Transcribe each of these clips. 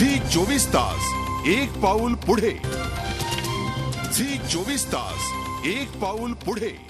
Zee चोवीस तास एक पाऊल पुढे. झी चोवीस तास एक पाऊल पुढे.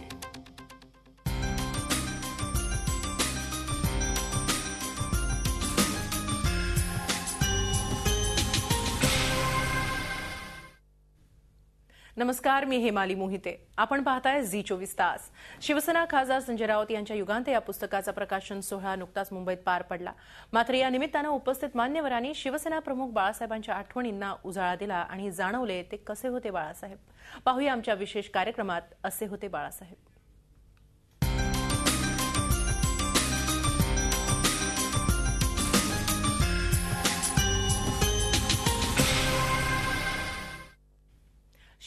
नमस्कार मी हेमाली मोहिते. आपण पाहताय झी चोवीस तास. शिवसेना खासदार संजय राऊत यांच्या युगांत या पुस्तकाचा प्रकाशन सोहळा नुकताच मुंबईत पार पडला. मात्र या निमित्तानं उपस्थित मान्यवरांनी शिवसेना प्रमुख बाळासाहेबांच्या आठवणींना उजाळा दिला आणि जाणवले ते कसे होते बाळासाहेब. पाहूया आमच्या विशेष कार्यक्रमात असे होते बाळासाहेब.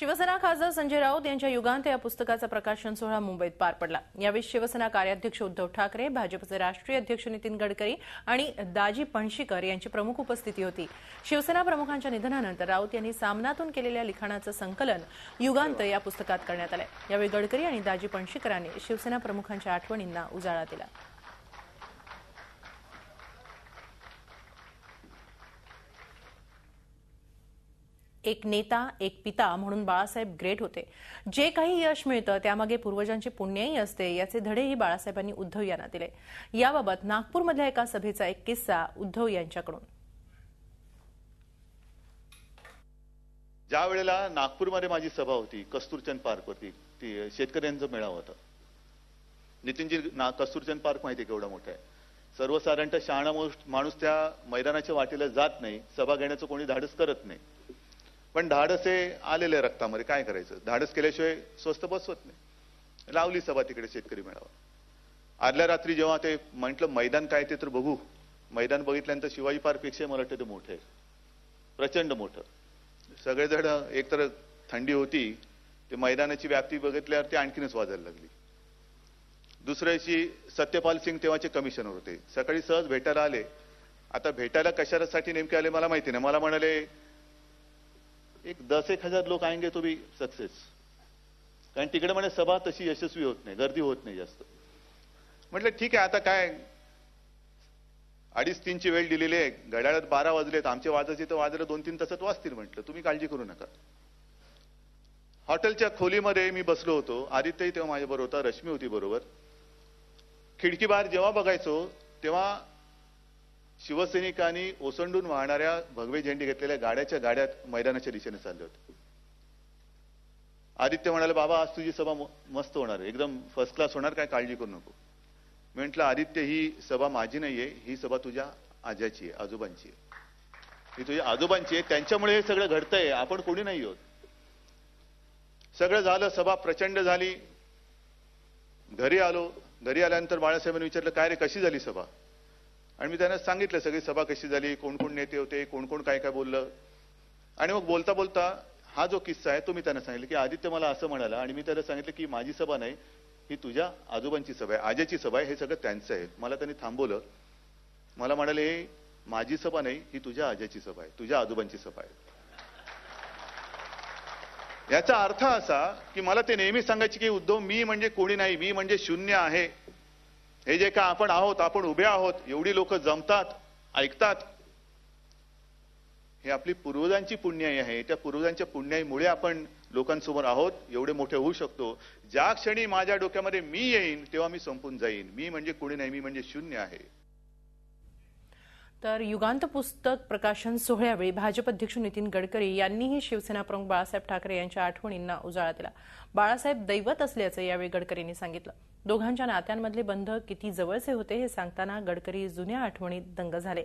शिवसेना खासदार संजय राऊत यांच्या युगांत या पुस्तकाचा प्रकाशन सोहळा मुंबईत पार पडला. यावेळी शिवसेना कार्याध्यक्ष उद्धव ठाकरे भाजपचे राष्ट्रीय अध्यक्ष नितीन गडकरी आणि दाजी पणशीकर यांची प्रमुख उपस्थिती होती. शिवसेना प्रमुखांच्या निधनानंतर राऊत यांनी सामनातून केलेल्या लिखाणाचं संकलन युगांत या पुस्तकात करण्यात आलं यावेळी गडकरी आणि दाजी पणशीकरांनी शिवसेना प्रमुखांच्या आठवणींना उजाळा दिला. एक नेता एक पिता म्हणून बाळासाहेब ग्रेट होते. जे काही यश मिळतं त्यामागे पूर्वजांची पुण्यही असते याचे धडेही बाळासाहेबांनी उद्धव यांना दिले. याबाबत नागपूरमधल्या एका सभेचा एक किस्सा उद्धव यांच्याकडून. ज्या वेळेला नागपूरमध्ये माझी सभा होती कस्तुरचंद पार्कवरती ती शेतकऱ्यांचा मेळावा होता. नितीनजी ना कस्तुरचंद पार्क माहिती केवढं केवढा मोठा आहे? सर्वसाधारणतः शहाणा माणूस त्या मैदानाच्या वाटेला जात नाही सभा घेण्याचं कोणी धाडस करत नाही. पण धाडस हे आलेलं आहे रक्तामध्ये काय करायचं? धाडस केल्याशिवाय स्वस्त बसवत नाही. लावली सभा तिकडे शेतकरी मेळावा. आदल्या रात्री जेव्हा ते म्हटलं मैदान काय ते तर बघू. मैदान बघितल्यानंतर शिवाजी पार्कपेक्षा मला वाटतं ते मोठं आहे. प्रचंड मोठं. सगळेजण एकतर थंडी होती ते मैदानाची व्याप्ती बघितल्यावर ते आणखीनच वाजायला लागली. दुसऱ्याशी सत्यपाल सिंग तेव्हाचे कमिशनर होते. सकाळी सहज भेटायला आले. आता भेटायला कशासाठी नेमके आले मला माहिती नाही. मला म्हणाले एक दस एक हजार लोक आएंगे तो भी सक्सेस कारण तिकडे म्हणे सभा तशी यशस्वी होत नाही गर्दी होत नाही जास्त. म्हटलं ठीक आहे आता काय? अडीच तीनची वेळ दिलेली आहे घड्याळात बारा वाजलेत आमचे वाजायचे तर वाजले दोन तीन तासात वाजतील म्हटलं. तुम्ही काळजी करू नका. हॉटेलच्या खोलीमध्ये मी बसलो होतो. आदित्यही तेव्हा माझ्याबरोबर होता रश्मी होती बरोबर. खिडकी बाहेर जेव्हा बघायचो तेव्हा शिवसैनिकांनी ओसंडून वाहणाऱ्या भगवे झेंडे घेतलेल्या गाड्याच्या गाड्यात मैदानाच्या दिशेने चालले होते. आदित्य म्हणाले बाबा आज तुझी सभा मस्त होणार आहे. एकदम फर्स्ट क्लास होणार काय काळजी करू नको. मी म्हटलं आदित्य ही सभा माझी नाहीये. ही सभा तुझ्या आजाची आहे आजोबांची आहे. ही तुझ्या आजोबांची आहे. त्यांच्यामुळे हे सगळं घडतंय. आपण कोणी नाही आहोत. सगळं झालं. सभा प्रचंड झाली. घरी आलो. घरी आल्यानंतर बाळासाहेबांनी विचारलं काय रे कशी झाली सभा? आणि मी त्यांना सांगितलं सगळी सभा कशी झाली कोण कोण नेते होते कोण कोण काय काय बोललं. आणि मग बोलता बोलता हा जो किस्सा आहे तो मी त्यांना सांगितलं की आदित्य मला असं म्हणाला आणि मी त्याला सांगितलं की माझी सभा नाही ही तुझ्या आजोबांची सभा आहे आजेची सभा आहे हे सगळं त्यांचं आहे. मला त्यांनी थांबवलं. मला म्हणाले "हे माझी सभा नाही ही तुझ्या आजेची सभा आहे तुझ्या आजोबांची सभा आहे. याचा अर्थ असा की मला ते नेहमी सांगायचे की उद्धव मी म्हणजे कोणी नाही मी म्हणजे शून्य आहे. हे जे का आपण आहोत आपण उभे आहोत एवढी लोक जमतात ऐकतात हे आपली पूर्वजांची पुण्याई आहे. त्या पूर्वजांच्या पुण्याईमुळे आपण लोकांसमोर आहोत एवढे मोठे होऊ शकतो. ज्या क्षणी माझ्या डोक्यामध्ये मी येईन तेव्हा मी संपून जाईन. मी म्हणजे कुणी नाही मी म्हणजे शून्य आहे. तर युगांत पुस्तक प्रकाशन सोहळ्यावेळी भाजप अध्यक्ष नितीन गडकरी यांनीही शिवसेना प्रमुख बाळासाहेब ठाकरे यांच्या आठवणींना उजाळा दिला. बाळासाहेब दैवत असल्याचं यावेळी गडकरींनी सांगितलं. दोघांच्या नात्यांमधले बंध किती जवळचे होते हे सांगताना गडकरी जुन्या आठवणीत दंग झाले.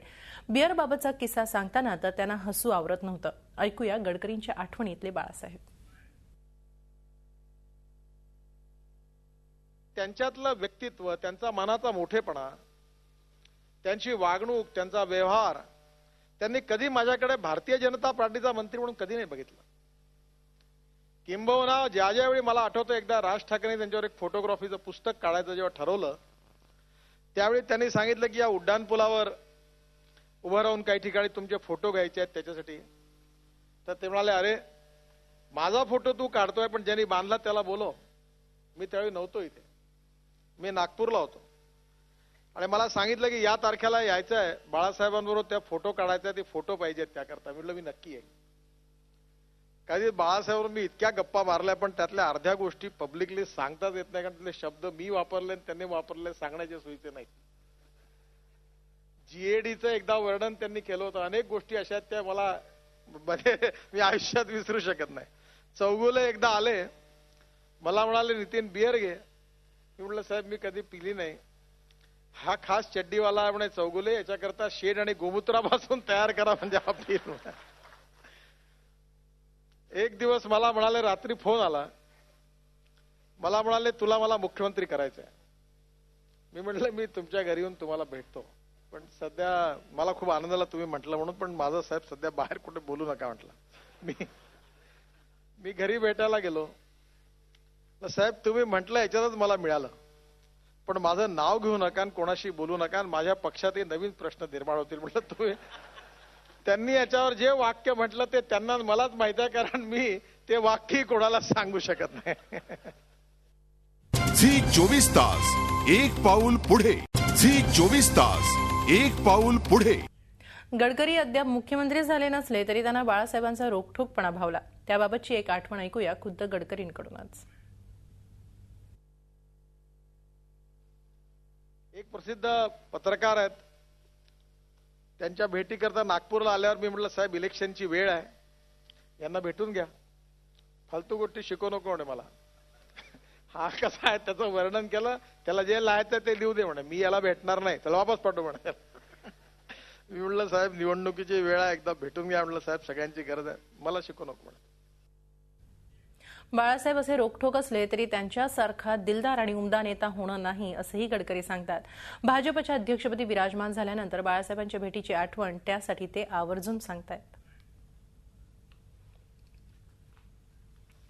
बियरबाबतचा किस्सा सांगताना तर त्यांना हसू आवरत नव्हतं. ऐकूया गडकरींच्या आठवणीतले बाळासाहेब. त्यांच्यातलं व्यक्तित्व त्यांचा मनाचा मोठेपणा त्यांची वागणूक त्यांचा व्यवहार त्यांनी कधी माझ्याकडे भारतीय जनता पार्टीचा मंत्री म्हणून कधी नाही बघितलं. किंबहुना ज्या ज्यावेळी मला आठवतं एकदा राज ठाकरे त्यांच्यावर एक फोटोग्राफीचं पुस्तक काढायचं जेव्हा ठरवलं त्यावेळी त्यांनी सांगितलं की या उड्डाणपुलावर उभं राहून काही ठिकाणी तुमचे फोटो घ्यायचे आहेत त्याच्यासाठी. तर ते म्हणाले अरे माझा फोटो तू काढतोय पण ज्यांनी बांधला त्याला बोलो मी त्यावेळी नव्हतो इथे. मी नागपूरला होतो. आणि मला सांगितलं की या तारखेला यायचं आहे बाळासाहेबांबरोबर त्या फोटो काढायचा ते फोटो पाहिजेत त्याकरता. म्हटलं मी नक्की आहे काही बाळासाहेबांवर मी इतक्या गप्पा मारल्या पण त्यातल्या अर्ध्या गोष्टी पब्लिकली सांगताच येत नाही कारण त्यातले शब्द मी वापरले आणि त्यांनी वापरले सांगण्याच्या सोयीचे नाहीत. जीएडीचं एकदा वर्णन त्यांनी केलं होतं. अनेक गोष्टी अशा आहेत त्या मला म्हणजे मी आयुष्यात विसरू शकत नाही. चौगुले एकदा आले. मला म्हणाले नितीन बियर घे. मी म्हटलं साहेब मी कधी पिली नाही. हा खास चड्डीवाला म्हणे चौगुले याच्याकरता शेड आणि गोमूत्रापासून तयार करा म्हणजे आपली एक दिवस मला म्हणाले रात्री फोन आला. मला म्हणाले तुला मला मुख्यमंत्री करायचं आहे मी म्हटलं मी तुमच्या घरी येऊन तुम्हाला भेटतो. पण सध्या मला खूप आनंदाला तुम्ही म्हटलं म्हणून पण माझा साहेब सध्या बाहेर कुठे बोलू नका म्हटलं. मी मी घरी भेटायला गेलो. साहेब तुम्ही म्हटलं याच्यातच मला मिळालं. पण माझं नाव घेऊ नका आणि कोणाशी बोलू नका आणि माझ्या पक्षातही नवीन प्रश्न निर्माण होतील म्हटलं तुम्ही. त्यांनी याच्यावर जे वाक्य म्हटलं ते त्यांना मलाच माहीत आहे कारण मी ते वाक्य कोणाला सांगू शकत नाही. झी चोवीस तास एक पाऊल पुढे. झी चोवीस तास एक पाऊल पुढे. गडकरी अद्याप मुख्यमंत्री झाले नसले तरी त्यांना बाळासाहेबांचा रोखठोकपणा भावला. त्याबाबतची एक आठवण ऐकूया खुद्द गडकरींकडूनच. एक प्रसिद्ध पत्रकार आहेत. त्यांच्या भेटीकरता नागपूरला आल्यावर मी म्हटलं साहेब इलेक्शनची वेळ आहे. यांना भेटून घ्या. फालतू गोष्टी शिकवू नको म्हणे मला. हा कसा आहे त्याचं वर्णन केलं त्याला जे लायचं ते लिहू दे म्हणे. मी याला भेटणार नाही. त्याला वापस पाठवू म्हणे. मी म्हटलं साहेब निवडणुकीची वेळ आहे. एकदा भेटून घ्या. म्हटलं साहेब सगळ्यांची गरज आहे. मला शिकू नको म्हणे. बाळासाहेब असे रोखठोक असले तरी त्यांच्यासारखा दिलदार आणि उमदा नेता होणं नाही असंही गडकरी सांगतात. भाजपच्या अध्यक्षपदी विराजमान झाल्यानंतर बाळासाहेबांच्या भेटीची आठवण त्यासाठी ते आवर्जून सांगतायत.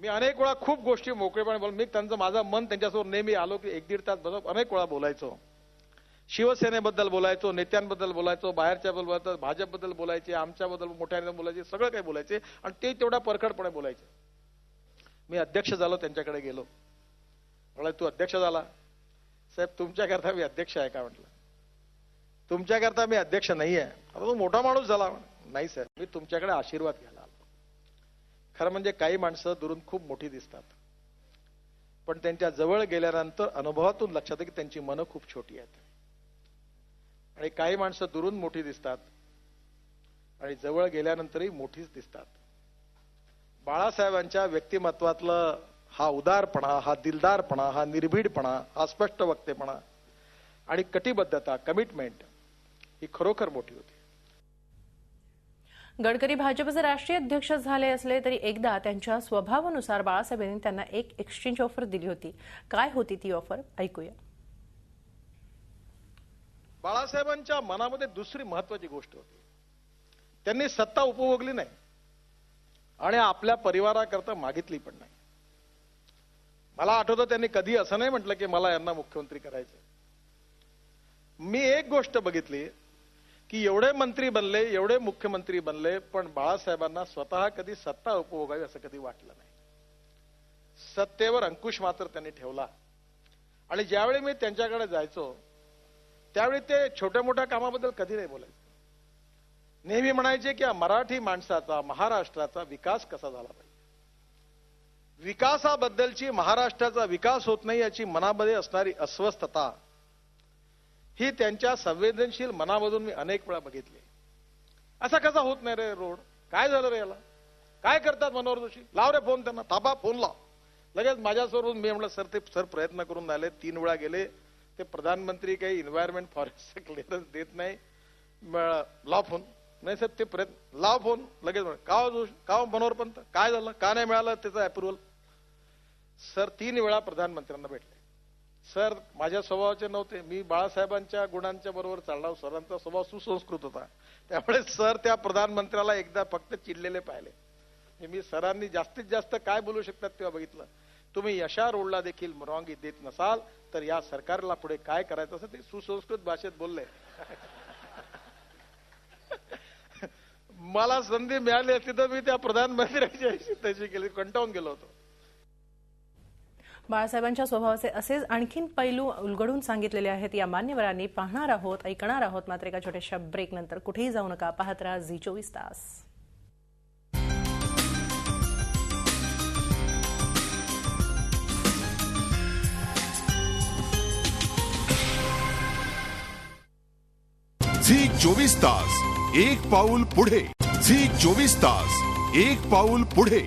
मी अनेक वेळा खूप गोष्टी मोकळेपणे बोल मी त्यांचं माझं मन त्यांच्यासमोर नेहमी आलो की एक दीड तास बसत अनेक वेळा बोलायचो. शिवसेनेबद्दल बोलायचो नेत्यांबद्दल बोलायचो बाहेरच्या बोलायचं भाजपबद्दल बोलायचे आमच्याबद्दल मोठ्या बोलायचे सगळं काही बोलायचे आणि ते तेवढ्या परखडपणे बोलायचे. मी अध्यक्ष झालो त्यांच्याकडे गेलो. म्हणाले तू अध्यक्ष झाला? साहेब तुमच्याकरता मी अध्यक्ष आहे का म्हटलं. तुमच्याकरता मी अध्यक्ष नाही आहे आता तो मोठा माणूस झाला. नाही साहेब मी तुमच्याकडे आशीर्वाद घ्यायला आलो. खरं म्हणजे काही माणसं दुरून खूप मोठी दिसतात. पण त्यांच्या जवळ गेल्यानंतर अनुभवातून लक्षात येतं की त्यांची मनं खूप छोटी आहेत. आणि काही माणसं दुरून मोठी दिसतात आणि जवळ गेल्यानंतरही मोठीच दिसतात. बाळासाहेबांच्या व्यक्तिमत्वातलं हा उदारपणा हा दिलदारपणा हा निर्भीडपणा हा स्पष्ट वक्तेपणा आणि कटिबद्धता कमिटमेंट ही खरोखर मोठी होती. गडकरी भाजपचे राष्ट्रीय अध्यक्ष झाले असले तरी एकदा त्यांच्या स्वभावानुसार बाळासाहेब यांनी त्यांना एक एक्सचेंज ऑफर दिली होती. काय होती ती ऑफर ऐकूया. बाळासाहेबांच्या मनामध्ये दुसरी महत्वाची गोष्ट होती. त्यांनी सत्ता उपभोगली नाही. आणि आपल्या परिवाराकरता मागितली पण नाही. मला आठवतं त्यांनी कधी असं नाही म्हटलं की मला यांना मुख्यमंत्री करायचं मी एक गोष्ट बघितली की एवढे मंत्री बनले एवढे मुख्यमंत्री बनले पण बाळासाहेबांना स्वतः कधी सत्ता उपभोगावी असं कधी वाटलं नाही. सत्तेवर अंकुश मात्र त्यांनी ठेवला. आणि ज्यावेळी मी त्यांच्याकडे जायचो त्यावेळी ते छोट्या मोठ्या कामाबद्दल कधी नाही बोलायचे. नेहमी म्हणायचे की मराठी माणसाचा महाराष्ट्राचा विकास कसा झाला पाहिजे? विकासाबद्दलची महाराष्ट्राचा विकास होत नाही याची मनामध्ये असणारी अस्वस्थता ही त्यांच्या संवेदनशील मनामधून मी अनेक वेळा बघितली. असा कसा होत नाही रे रोड? काय झालं रे याला? काय करतात मनोहर जोशी? लाव रे फोन त्यांना थांबा फोन लाव. लगेच माझ्यासोबत मी म्हटलं सर ते सर प्रयत्न करून राहिले. तीन वेळा गेले. ते प्रधानमंत्री काही इन्व्हायरमेंट फॉरेस्ट क्लिअरन्स देत नाही. लाव फोन. नाही साहेब ते प्रयत्न लाव फोन लगेच म्हणा का हो जोशी का हो मनोहर पंत काय झालं? का नाही मिळालं त्याचं अप्रुव्हल सर तीन वेळा प्रधानमंत्र्यांना भेटले. सर माझ्या स्वभावाचे नव्हते. मी बाळासाहेबांच्या गुणांच्या बरोबर चालणार सरांचा स्वभाव सुसंस्कृत होता. त्यामुळे सर त्या प्रधानमंत्र्याला एकदा फक्त चिडलेले पाहिले. मी सरांनी जास्तीत जास्त काय बोलू शकतात तेव्हा बघितलं. तुम्ही यशा रोडला देखील परवानगी देत नसाल तर या सरकारला पुढे काय करायचं असं ते सुसंस्कृत भाषेत बोलले. मला संधी मिळाली असती तर मी त्या प्रधानमंत्र्यांची अशी तशी केली कंटाळून गेलो होतो. बाळासाहेबांच्या स्वभावाचे असेच आणखीन पैलू उलगडून सांगितलेले आहेत. या मान्यवरांनी पाहणार आहोत ऐकणार आहोत. मात्र एका छोट्याशा ब्रेक नंतर कुठेही जाऊ नका. पाहत राहा झी चोवीस तास. झी चोवीस तास एक पाऊल पुढे. झी चोवीस तास एक पाऊल पुढे.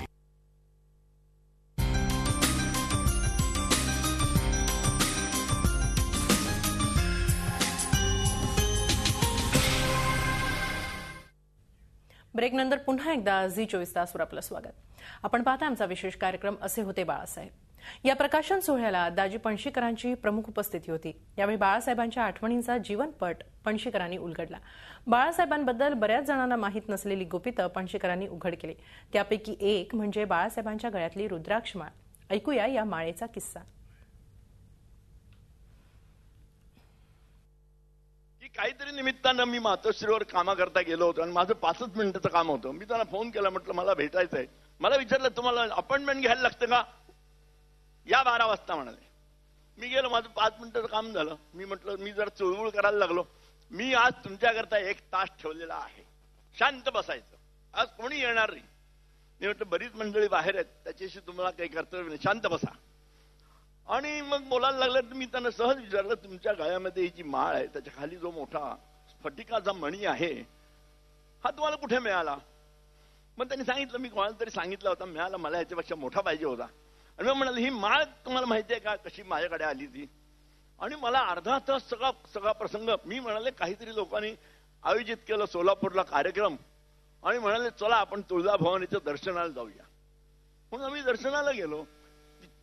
ब्रेक नंतर पुन्हा एकदा झी चोवीस तासवर आपलं स्वागत. आपण पाहता आमचा विशेष कार्यक्रम असे होते बाळासाहेब. या प्रकाशन सोहळ्याला दाजी पणशीकरांची प्रमुख उपस्थिती होती. यावेळी बाळासाहेबांच्या आठवणींचा जीवनपट पणशीकरांनी उलगडला. बाळासाहेबांबद्दल बऱ्याच जणांना माहीत नसलेली गुपितं पणशीकरांनी उघड केली. त्यापैकी एक म्हणजे बाळासाहेबांच्या गळ्यातली रुद्राक्ष माळ. ऐकूया या माळेचा किस्सा. काहीतरी निमित्तानं मी मातोश्रीवर कामाकरता गेलो होतो आणि माझं पाचच मिनिटाचं काम होतं. मी त्यांना फोन केला म्हटलं मला भेटायचं आहे मला विचारलं तुम्हाला अपॉइंटमेंट घ्यायला लागतं का? या बारा वाजता म्हणाले. मी गेलो माझं पाच मिनिटाचं काम झालं. मी म्हटलं मी जर चुळबुळ करायला लागलो. मी आज तुमच्याकरता एक तास ठेवलेला आहे. शांत बसायचं. आज कोणी येणार नाही. मी म्हटलं बरीच मंडळी बाहेर आहेत. त्याच्याशी तुम्हाला काही कर्तव्य नाही. शांत बसा. आणि मग बोलायला लागलं तर मी त्यांना सहज विचारलं तुमच्या गळ्यामध्ये ही जी माळ आहे त्याच्याखाली जो मोठा स्फटिकाचा मणी आहे हा तुम्हाला कुठे मिळाला? मग त्यांनी सांगितलं मी कोणाला तरी सांगितलं होता मिळाला मला याच्यापेक्षा मोठा पाहिजे होता. आणि मग म्हणाले ही माळ तुम्हाला माहिती आहे का? कशी माझ्याकडे आली ती? आणि मला अर्धा तास सगळा सगळा प्रसंग मी म्हणाले काहीतरी लोकांनी आयोजित केलं सोलापूरला कार्यक्रम. आणि म्हणाले चला आपण तुळजाभवानीच्या दर्शनाला जाऊया. म्हणून आम्ही दर्शनाला गेलो.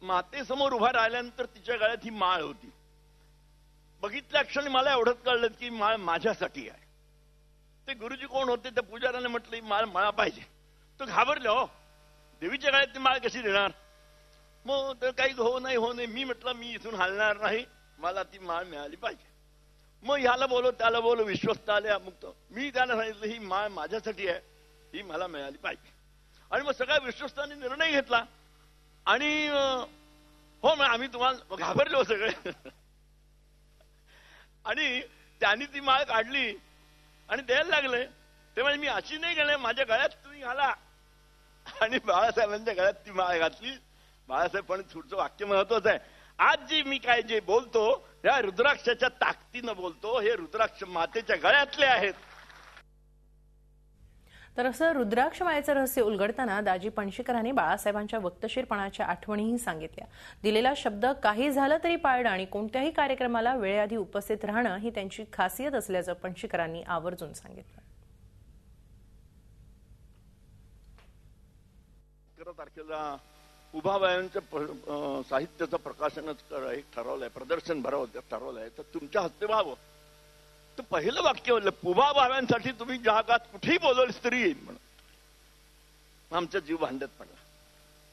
मातेसमोर उभा राहिल्यानंतर तिच्या गळ्यात ही माळ होती. बघितल्या क्षणी मला एवढंच कळलं की माळ माझ्यासाठी आहे. ते गुरुजी कोण होते? त्या पुजाऱ्याने म्हटलं ही माळ मला पाहिजे. तो घाबरले हो देवीच्या गळ्यात ती माळ कशी देणार? मग तर काही हो नाही हो नाही मी म्हटलं मी इथून हलणार नाही. मला ती माळ मिळाली पाहिजे. मग ह्याला बोलो त्याला बोलो विश्वस्त आले अमुक्त मी त्याला सांगितलं ही माळ माझ्यासाठी आहे ही मला मिळाली पाहिजे. आणि मग सगळ्या विश्वस्तांनी निर्णय घेतला. आणि हो मग आम्ही तुम्हाला घाबरलो सगळे. आणि त्यांनी ती माळ काढली आणि द्यायला लागले. ते म्हणजे मी अशी नाही गेले माझ्या गळ्यात तुम्ही घाला. आणि बाळासाहेबांच्या गळ्यात ती माळ घातली. बाळासाहेब पण पुढचं वाक्य महत्वाचं आहे. आज जी मी काय जे बोलतो या रुद्राक्षाच्या ताकदीनं बोलतो हे रुद्राक्ष मातेच्या गळ्यातले आहेत. तर असं रुद्राक्ष माळेचं रहस्य उलगडताना दाजी पणशीकरांनी बाळासाहेबांच्या वक्तशीरपणाच्या आठवणीही सांगितल्या. दिलेला शब्द काही झालं तरी पाळणं आणि कोणत्याही कार्यक्रमाला वेळेआधी उपस्थित राहणं ही त्यांची खासियत असल्याचं पणशीकरांनी आवर्जून सांगितलं. अकरा तारखेला उभाबायांचं साहित्याचं प्रकाशनच कर- एक ठरवलंय प्रदर्शन भरवलं ठरवलंय. तर तुमच्या हस्ते व्हावं. तर पहिलं वाक्य म्हणलं पुबा तुम्ही जगात कुठेही बोलवलीस तरी येईल म्हणून. आमचा जीव भांड्यात पडला.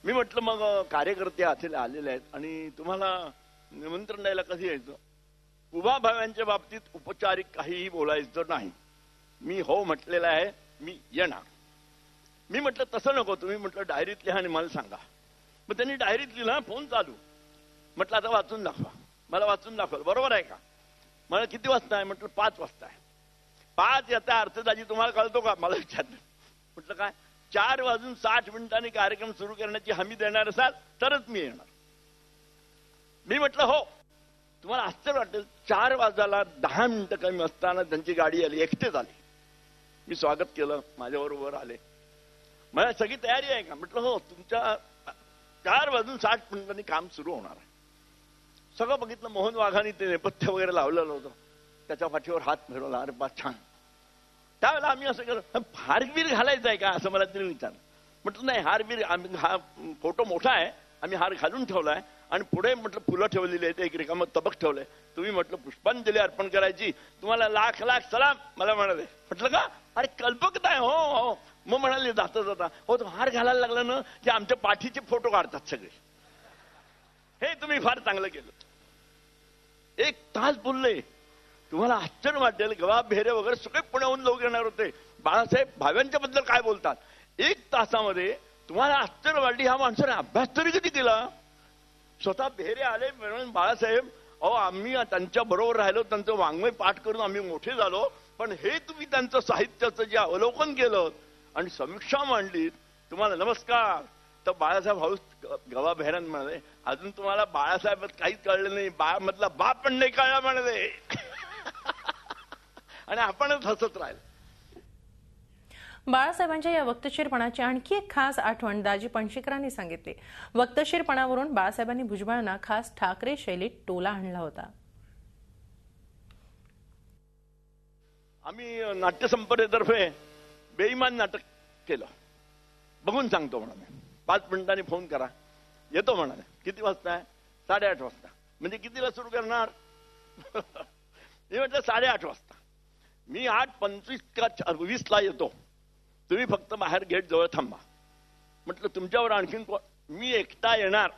मी म्हटलं मग कार्यकर्ते आलेले आलेले आहेत आणि तुम्हाला निमंत्रण द्यायला कधी यायचं? उभाभाव्यांच्या बाबतीत उपचारिक काहीही बोलायचं नाही. मी हो म्हटलेलं आहे मी येणार. मी म्हटलं तसं नको. तुम्ही म्हटलं डायरीत लिहा आणि मला सांगा. मग त्यांनी डायरीत लिहिला फोन चालू. म्हटलं आता वाचून दाखवा. मला वाचून दाखवा. बरोबर आहे का? मला किती वाजता आहे? म्हटलं पाच वाजता आहे. पाच याचा अर्थ दाजी तुम्हाला कळतो का? मला विचारलं म्हटलं काय? चार वाजून साठ मिनिटांनी कार्यक्रम सुरू करण्याची हमी देणार असाल तरच मी येणार. मी म्हटलं हो. तुम्हाला आश्चर्य वाटेल चार वाजायला दहा मिनिटं कमी असताना त्यांची गाडी आली एकटेच आली मी स्वागत केलं माझ्याबरोबर आले. मला सगळी तयारी आहे का? म्हटलं हो तुमच्या चार वाजून साठ मिनिटांनी काम सुरू होणार आहे. सगळं बघितलं मोहन वाघाने ते नेपथ्य वगैरे लावलेलं होतं. त्याच्या पाठीवर हात फिरवला अरे बा छान. त्यावेळेला आम्ही असं केलं हारबीर घालायचं आहे का? असं मला तिने विचारलं. म्हटलं नाही हारबीर आम्ही हा फोटो मोठा आहे. आम्ही हार घालून ठेवलाय आणि पुढे म्हटलं फुलं ठेवलेली आहेत एक रिकामं तबक ठेवलंय तुम्ही म्हटलं पुष्पांजली अर्पण करायची. तुम्हाला लाख लाख सलाम मला म्हणाले. म्हटलं का? अरे कल्पकता आहे हो हो. हो. मग म्हणाले जाता जाता. हो तो हार घालायला लागला ना की आमच्या पाठीचे फोटो काढतात सगळे. हे तुम्ही फार चांगलं केलं. एक तास बोलले. तुम्हाला आश्चर्य वाटेल गवा भेरे वगैरे सगळे पुण्याहून लोक येणार होते. बाळासाहेब भाव्यांच्या बद्दल काय बोलतात? एक तासामध्ये तुम्हाला आश्चर्य वाटली ह्या माणसाने अभ्यास तरी किती केला? स्वतः भेरे आले म्हणून बाळासाहेब अहो आम्ही त्यांच्या बरोबर राहिलो त्यांचं वाङ्मय पाठ करून आम्ही मोठे झालो पण हे तुम्ही त्यांचं साहित्याचं जे अवलोकन केलं आणि समीक्षा मांडली तुम्हाला नमस्कार. तर बाळासाहेब हाऊस गवा बेहरान म्हणाले अजून तुम्हाला बाळासाहेब काहीच कळलं नाही. बाळ मधला बाप पण नाही कळला म्हणाले. आणि आपणच हसत राहिलो. बाळासाहेबांच्या या वक्तशीरपणाची आणखी एक खास आठवण दाजी पणशीकरांनी सांगितली. वक्तशीरपणावरून बाळासाहेबांनी भुजबळांना खास ठाकरे शैलीत टोला आणला होता. आम्ही नाट्यसंपदेतर्फे बेईमान नाटक केलं. बघून सांगतो म्हणाले. पाच मिनिटांनी फोन करा. येतो म्हणाले. किती वाजता आहे? साडेआठ वाजता. म्हणजे कितीला सुरू करणार? मी म्हटलं साडेआठ वाजता. मी आठ पंचवीस का वीसला येतो. तुम्ही फक्त बाहेर गेट जवळ थांबा. म्हटलं तुमच्यावर आणखीन को- मी एकटा येणार.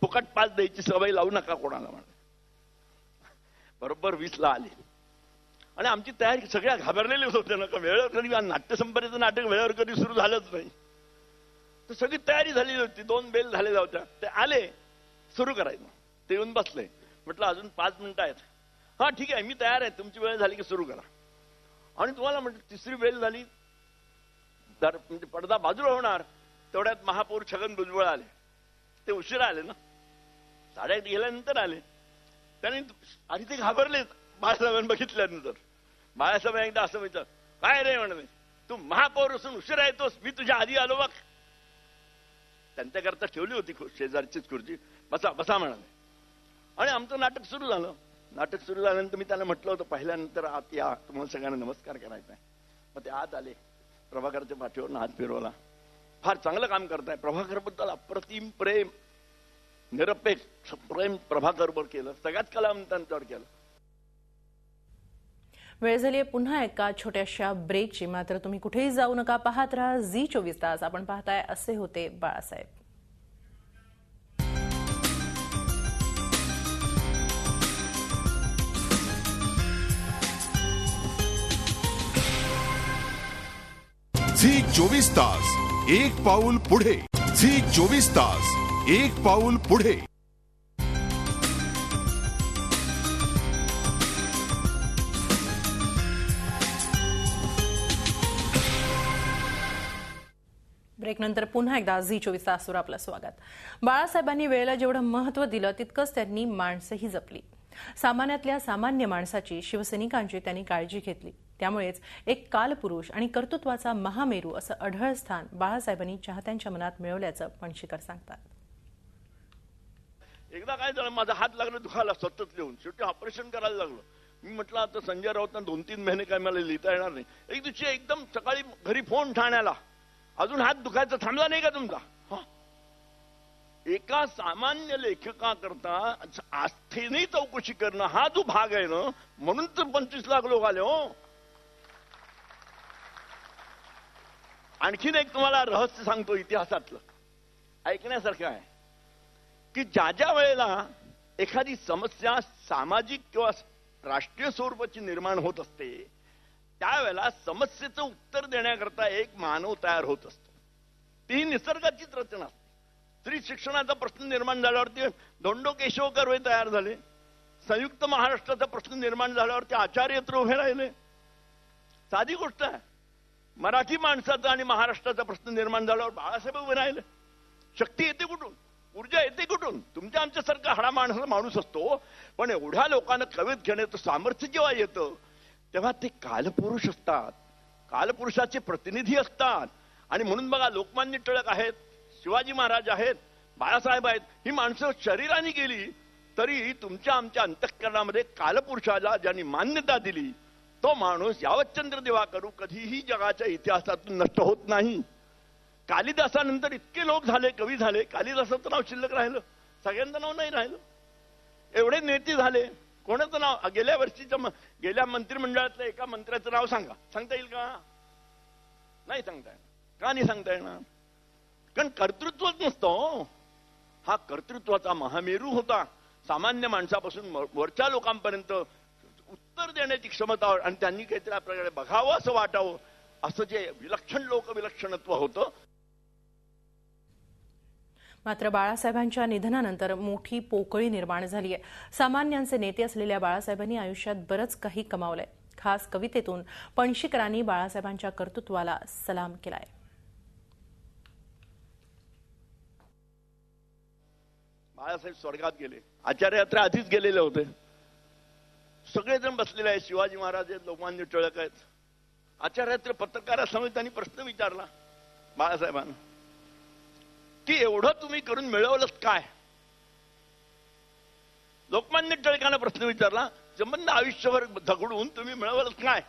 फुकट पाच द्यायची सवय लावू नका कोणाला म्हणाले. बरोबर वीसला आली. आणि आमची तयारी सगळ्या घाबरलेलेच होते ना का वेळेवर कधी नाट्यसंपदेचं नाटक वेळेवर कधी सुरू झालंच नाही. तर सगळी तयारी झालेली होती. दोन बेल झालेल्या होत्या. ते आले सुरू करायचं. ते येऊन बसले. म्हटलं अजून पाच मिनिटं आहेत. हा ठीक आहे. मी तयार आहे. तुमची वेळ झाली की सुरू करा. आणि तुम्हाला म्हटलं तिसरी बेल झाली दर म्हणजे पडदा बाजूला होणार. तेवढ्यात महापौर छगन भुजबळ आले. ते उशिरा आले ना. साडेआठ गेल्यानंतर आले. त्याने आणि ते घाबरलेत. बाळासाहेबांनी बघितल्यानंतर बाळासाहेब एकदा असं म्हणतात काय रे म्हणून तू महापौर असून उशिरा येतोस मी तुझ्या आधी आलो बघ. त्यांच्याकरता ठेवली होती शेजारचीच खुर्ची. बसा बसा म्हणाले. आणि आमचं नाटक सुरू झालं. नाटक सुरू झाल्यानंतर मी त्यांना म्हटलं होतं पहिल्यानंतर आत या. तुम्हाला सगळ्यांना नमस्कार करायचा आहे मग ते आत आले. प्रभाकरच्या पाठीवर हात फिरवला. फार चांगलं काम करताय. प्रभाकरबद्दल अप्रतिम प्रेम. निरपेक्ष प्रेम प्रभाकरवर केलं. सगळ्यात कलाम त्यांच्यावर केलं. वेळ झाली आहे पुन्हा एका छोट्याशा ब्रेकची मात्र तुम्ही कुठेही जाऊ नका पाहत राहा झी चोवीस तास. आपण पाहताय असे होते बाळासाहेब. झी चोवीस तास. एक पाऊल पुढे. झी चोवीस तास. एक पाऊल पुढे. ब्रेकनंतर पुन्हा एकदा झी चोवीस तासवर आपलं स्वागत. बाळासाहेबांनी वेळेला जेवढं महत्त्व दिलं तितकंच त्यांनी माणसंही जपली. सामान्यातल्या सामान्य माणसाची शिवसैनिकांची त्यांनी काळजी घेतली. त्यामुळेच एक कालपुरुष आणि कर्तृत्वाचा महामेरू असं अढळ स्थान बाळासाहेबांनी चाहत्यांच्या मनात मिळवल्याचं पणशीकर सांगतात. एकदा काय झालं माझा हात लागला दुखायला सतत लिहून. शेवटी ऑपरेशन करायला लागलं. मी म्हटलं आता संजय राऊतना दोन तीन महिने काय मला लिहिता येणार नाही. एक दिवशी एकदम सकाळी घरी फोन ठाण्याला. अजून हात दुखायचा थांबला नाही का तुमचा? एका सामान्य लेखकाकरता आस्थेने चौकशी करणं हा जो भाग आहे ना म्हणून तर पंचवीस लाख लोक आले हो. आणखीन एक तुम्हाला रहस्य सांगतो इतिहासातलं. ऐकण्यासारखं आहे. की ज्या ज्या वेळेला एखादी समस्या सामाजिक किंवा राष्ट्रीय स्वरूपाची निर्माण होत असते त्यावेळेला समस्येचं उत्तर देण्याकरता एक मानव तयार होत असतो. ती निसर्गाचीच रचना असते. स्त्री शिक्षणाचा प्रश्न निर्माण झाल्यावरती धोंडो केशव कर्वे तयार झाले. संयुक्त महाराष्ट्राचा प्रश्न निर्माण झाल्यावरती आचार्य उभे राहिले. साधी गोष्ट आहे. मराठी माणसाचा आणि महाराष्ट्राचा प्रश्न निर्माण झाल्यावर बाळासाहेब उभे राहिले. शक्ती येते कुठून? ऊर्जा येते कुठून? तुमच्या आमच्यासारखा हडा माणसा माणूस असतो पण एवढ्या लोकांना कवेत घेण्याचं सामर्थ्य जेव्हा येतं तेव्हा ते कालपुरुष असतात. कालपुरुषाचे प्रतिनिधी असतात. आणि म्हणून बघा लोकमान्य टिळक आहेत शिवाजी महाराज आहेत बाळासाहेब आहेत ही माणसं शरीराने गेली तरी तुमच्या आमच्या अंतःकरणामध्ये कालपुरुषाला ज्यांनी मान्यता दिली तो माणूस यावतचंद्र देवा करू कधीही जगाच्या इतिहासातून नष्ट होत नाही. कालिदासानंतर इतके लोक झाले कवी झाले कालिदासाचं नाव शिल्लक राहिलं सगळ्यांचं नाव नाही राहिलं. एवढे नेते झाले कोणाचं नाव? गेल्या वर्षीच्या गेल्या मंत्रिमंडळातल्या एका मंत्र्याचं नाव सांगा. सांगता येईल का? नाही सांगता येणार. का नाही सांगता येणार? कारण कर्तृत्वच नसतं हो. हा. कर्तृत्वाचा महामेरू होता. सामान्य माणसापासून वरच्या लोकांपर्यंत उत्तर देण्याची क्षमता आणि त्यांनी काहीतरी आपल्याकडे बघावं असं वाटावं. असं जे विलक्षण लोक विलक्षणत्व होतं मात्र बाळासाहेबांच्या निधनानंतर मोठी पोकळी निर्माण झाली आहे सामान्यांचे नेते असलेल्या बाळासाहेबांनी आयुष्यात बरंच काही कमावलंय. खास कवितेतून पणशीकरांनी बाळासाहेबांच्या कर्तृत्वाला सलाम केलाय. बाळासाहेब स्वर्गात गेले. आचार्य यात्रा आधीच गेलेले होते. सगळेजण बसलेले आहेत. शिवाजी महाराज आहेत लोकमान्य टिळक आहेत. आचार्यात्र पत्रकारासमोर त्यांनी प्रश्न विचारला बाळासाहेबांना. की एवढं तुम्ही करून मिळवलंच काय? लोकमान्य टिळकानं प्रश्न विचारला जमन आयुष्यभर झगडून तुम्ही मिळवलंच काय?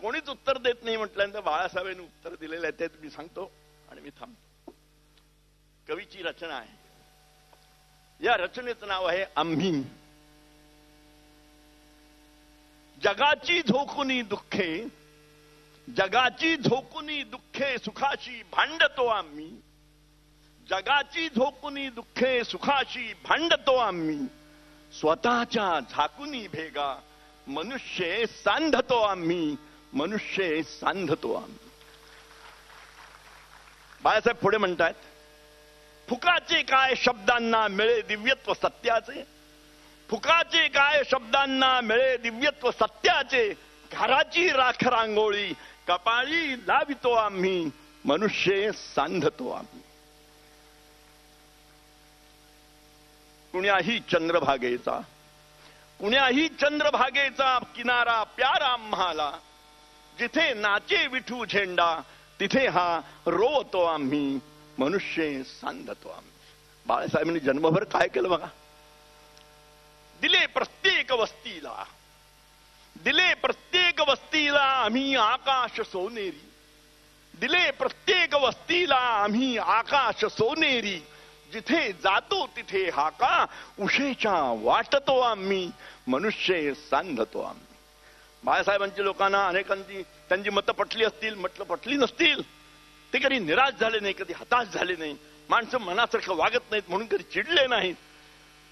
कोणीच उत्तर देत नाही म्हटल्यानंतर बाळासाहेबांनी उत्तर दिलेलं आहे ते मी सांगतो आणि मी थांबतो. कवीची रचना आहे. या रचनेचं नाव आहे आम्ही. जगाची झोकुनी दुःखे जगाची झोकुनी दुःखे सुखाशी भांडतो आम्ही. जगाची झोकुनी दुःखे सुखाशी भांडतो आम्ही. स्वतःच्या झाकुनी भेगा मनुष्य सांधतो आम्ही मनुष्य सांधतो आम्ही. बाळासाहेब पुढे म्हणतात फुकाचे काय शब्दांना मिळे दिव्यत्व सत्याचे? फुकाचे काय शब्दांना मिळे दिव्यत्व सत्याचे? घराची राख रांगोळी कपाळी लावितो आम्ही मनुष्य सांधतो आम्ही. कुण्याही चंद्रभागेचा कुण्याही चंद्रभागेचा किनारा प्यारा आम्हाला जिथे नाचे विठू झेंडा तिथे हा रोवतो आम्ही मनुष्य सांधतो आम्ही. बाळासाहेबांनी जन्मभर काय केलं बघा? दिले प्रत्येक वस्तीला दिले प्रत्येक वस्तीला आम्ही आकाश सोनेरी दिले प्रत्येक वस्तीला आम्ही आकाश सोनेरी जिथे जातो तिथे हा का? उशेच्या वाटतो आम्ही मनुष्य सांधतो आम्ही. बाळासाहेबांची लोकांना अनेकांची त्यांची मतं पटली असतील म्हटलं पटली नसतील. ते कधी निराश झाले नाही कधी हताश झाले नाही. माणसं मनासारखं वागत नाहीत म्हणून कधी चिडले नाहीत.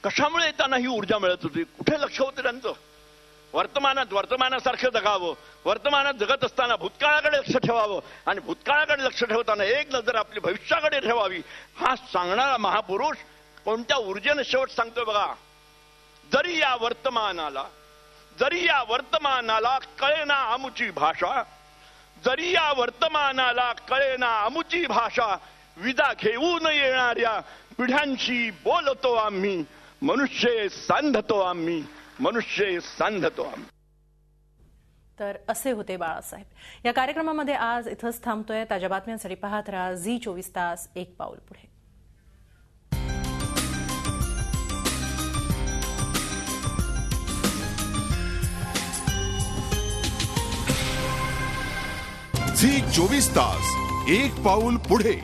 कशामुळे त्यांना ही ऊर्जा मिळत होती? कुठे लक्ष होतं त्यांचं? वर्तमानात वर्तमानासारखं जगावं. वर्तमानात जगत असताना भूतकाळाकडे लक्ष ठेवावं. आणि भूतकाळाकडे लक्ष ठेवताना एक नजर आपली भविष्याकडे ठेवावी. हा सांगणारा महापुरुष कोणत्या ऊर्जेनं शेवट सांगतोय बघा. जरी या वर्तमानाला जरी या वर्तमानाला कळेना आमुची भाषा जरी या वर्तमानाला कळेना आमुची भाषा विदा घेऊन येणाऱ्या पिढ्यांशी बोलतो आम्ही मनुष्य सांधतो आम्ही. मनुष्य सांधतो आम्ही तर असे होते बाळासाहेब. या कार्यक्रमामध्ये आज इथंच थांबतोय. ताज्या बातम्यांसाठी पाहत राहा झी चोवीस तास एक पाऊल पुढे. झी चोवीस तास एक पाऊल पुढे.